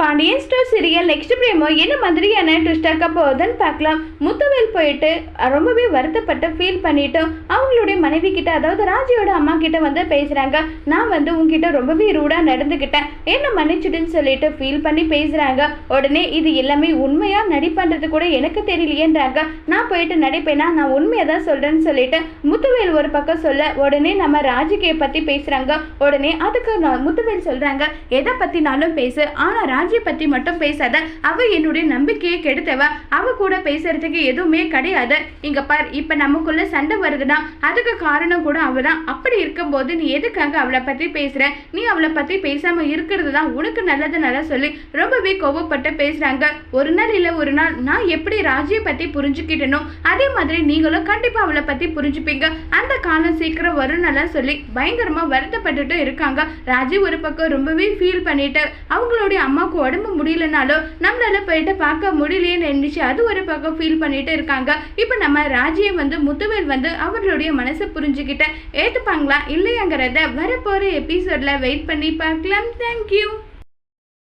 Pandian store serial next promo என்ன மாதிரியான twist இருக்க போகுதுன்னு பார்க்கலாம். முத்துவேல் போயிட்டு ரொம்பவே வருத்தப்பட்டு ஃபீல் பண்ணிட்டு அவங்களுடைய மனைவி கிட்ட அதாவது ராஜியோட அம்மா கிட்ட வந்து பேசுறாங்க. நான் வந்து உங்ககிட்ட ரொம்பவே ரூடா நடந்துக்கிட்டேன் என்ன மன்னிச்சிடுன்னு சொல்லிட்டு ஃபீல் பண்ணி பேசுறாங்க. உடனே இது எல்லாமே உண்மையா நடிப்பண்றது கூட எனக்கு தெரியலையேன்றாங்க. நான் போயிட்டு நடிப்பேனா? நான் உண்மையை தான் சொல்றேன்னு சொல்லிட்டு முத்துவேல் ஒரு பக்கம் சொல்ல உடனே நம்ம ராஜிகையை பத்தி பேசுறாங்க. உடனே அதுக்கு நான் முத்துவேல் சொல்றாங்க எதை பத்தினாலும் பேசு. ஆனா ராஜியை பத்தி மட்டும் பேசாத. அவ என்னுடைய நம்பிக்கையை கெடுத்தவ. அவ கூட பேசுறதுக்கு எதுவுமே கிடையாது. இங்க பார் இப்ப நமக்குள்ள சண்டை வருதுன்னா அதுக்கு காரணம் கூட அவதான். அப்படி இருக்கும்போது நீ எதுக்காக அவளை பத்தி பேசுற? நீ அவளை பத்தி பேசாம இருக்கிறது தான் உனக்கு நல்லதுனால சொல்லி ரொம்பவே கோவப்பட்டு பேசுறாங்க. ஒரு நாள் இல்ல ஒரு நாள். நான் எப்படி ராஜியை பத்தி புரிஞ்சுக்கிட்டனோ அதே மாதிரி நீங்களும் கண்டிப்பா அவளை பத்தி புரிஞ்சுப்பீங்க. அந்த காலம் சீக்கிரம் வரும்னால சொல்லி பயங்கரமா வருத்தப்பட்டுட்டு இருக்காங்க. ராஜி ஒரு பக்கம் ரொம்பவே ஃபீல் பண்ணிட்டு அவங்களுடைய உடம்பு முடியலனாலும் நம்மளால போயிட்டு பார்க்க முடியலையேன்னு நினைச்சு அது ஒரு பக்கம் ஃபீல் பண்ணிட்டு இருக்காங்க. இப்போ நம்ம ராஜியை வந்து முத்துவேல் வந்து அவர்களுடைய மனசை புரிஞ்சுக்கிட்ட ஏத்துப்பாங்களா இல்லையாங்கிறத வரப்போற எபிசோட்ல வெயிட் பண்ணி பார்க்கலாம். தேங்க்யூ